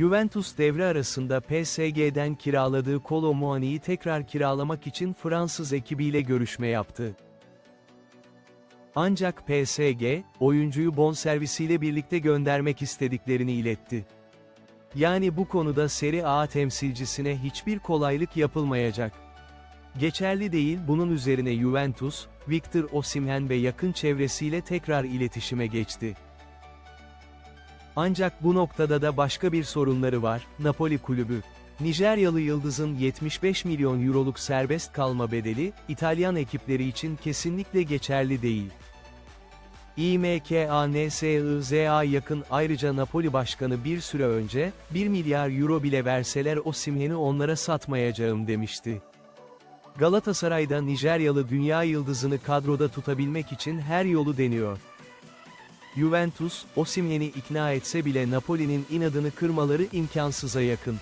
Juventus devre arasında PSG'den kiraladığı Kolo Muani'yi tekrar kiralamak için Fransız ekibiyle görüşme yaptı. Ancak PSG, oyuncuyu bonservisiyle birlikte göndermek istediklerini iletti. Yani bu konuda Serie A temsilcisine hiçbir kolaylık yapılmayacak. Geçerli değil bunun üzerine Juventus, Victor Osimhen ve yakın çevresiyle tekrar iletişime geçti. Ancak bu noktada da başka bir sorunları var, Napoli kulübü. Nijeryalı Yıldız'ın 75 milyon euroluk serbest kalma bedeli, İtalyan ekipleri için kesinlikle geçerli değil. İMKANSIZA yakın ayrıca Napoli Başkanı bir süre önce, 1 milyar euro bile verseler Osimhen'i onlara satmayacağım demişti. Galatasaray'da Nijeryalı dünya yıldızını kadroda tutabilmek için her yolu deniyor. Juventus, Osimhen'i ikna etse bile Napoli'nin inadını kırmaları imkansıza yakın.